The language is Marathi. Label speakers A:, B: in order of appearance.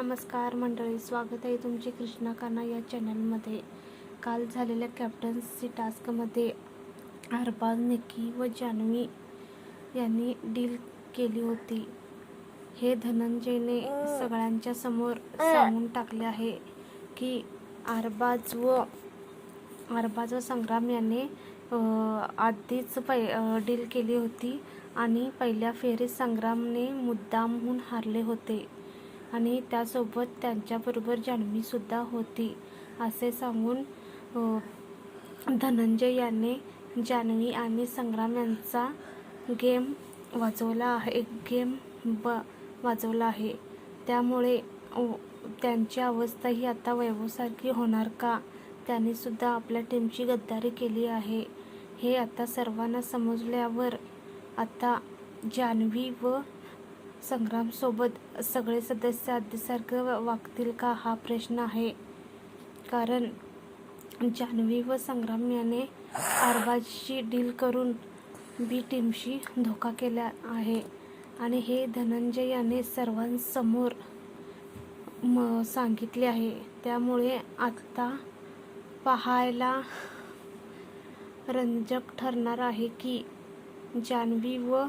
A: नमस्कार मंडळी स्वागत आहे तुमचे कृष्णा काना या चॅनलमध्ये काल झालेल्या कॅप्टन्सी टास्कमध्ये अरबाज निकी व जान्हवी यांनी डील केली होती. हे धनंजयने सगळ्यांच्या समोर सांगून टाकले आहे की अरबाज व अरबाज व संग्राम यांनी आधीच पै डील केली होती आणि पहिल्या फेरीत संग्रामने मुद्दामहून हारले होते. आणि त्यासोबत त्यांच्याबरोबर जान्हवीसुद्धा होती असे सांगून धनंजय यांनी जान्हवी आणि संग्राम यांचा गेम वाजवला आहे गेम ब वाजवला आहे. त्यामुळे त्यांची अवस्था ही आता वैभवसारखी होणार का? त्यांनीसुद्धा आपल्या टीमची गद्दारी केली आहे. हे आता सर्वांना समजल्यावर आता जान्हवी व संग्रामसोबत सगळे सदस्य आधीसारखं वागतील का हा प्रश्न आहे. कारण जान्हवी व संग्राम याने अरबाजशी डील करून बी टीमशी धोका केला आहे. आणि हे धनंजय याने सर्वांसमोर म सांगितले आहे. त्यामुळे आत्ता पाहायला रंजक ठरणार आहे की जान्हवी व